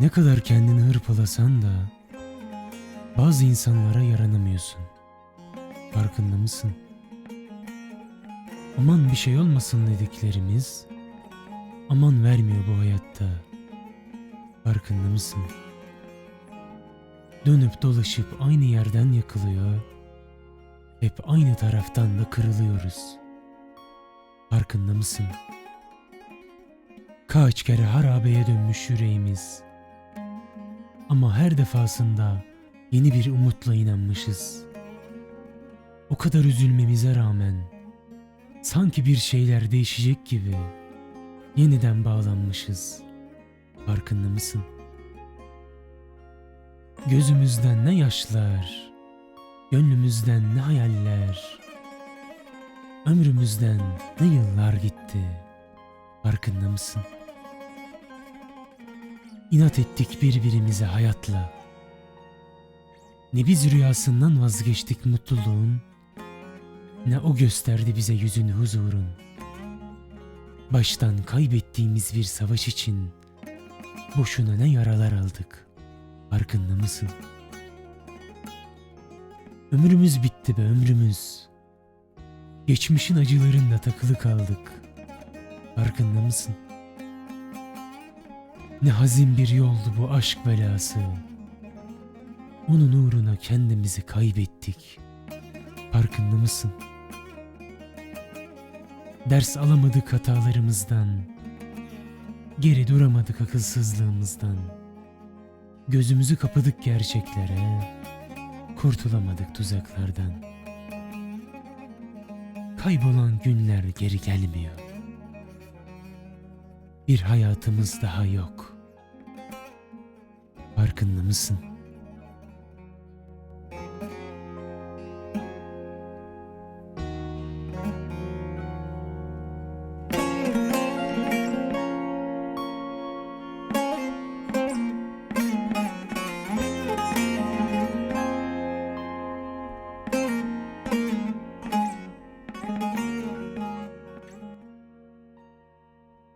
Ne kadar kendini hırpalasan da bazı insanlara yaranamıyorsun. Farkında mısın? Aman bir şey olmasın dediklerimiz aman vermiyor bu hayatta. Farkında mısın? Dönüp dolaşıp aynı yerden yakılıyor. Hep aynı taraftan da kırılıyoruz. Farkında mısın? Kaç kere harabeye dönmüş yüreğimiz. Ama her defasında yeni bir umutla inanmışız. O kadar üzülmemize rağmen sanki bir şeyler değişecek gibi yeniden bağlanmışız. Farkında mısın? Gözümüzden ne yaşlar, gönlümüzden ne hayaller, ömrümüzden ne yıllar gitti. Farkında mısın? İnat ettik birbirimize hayatla. Ne biz rüyasından vazgeçtik mutluluğun, ne o gösterdi bize yüzünü huzurun. Baştan kaybettiğimiz bir savaş için boşuna ne yaralar aldık. Farkında mısın? Ömrümüz bitti be ömrümüz. Geçmişin acılarında takılı kaldık. Farkında mısın? Ne hazin bir yoldu bu aşk belası. Onun uğruna kendimizi kaybettik. Farkında mısın? Ders alamadık hatalarımızdan. Geri duramadık akılsızlığımızdan. Gözümüzü kapadık gerçeklere. Kurtulamadık tuzaklardan. Kaybolan günler geri gelmiyor. Bir hayatımız daha yok. Farkında mısın?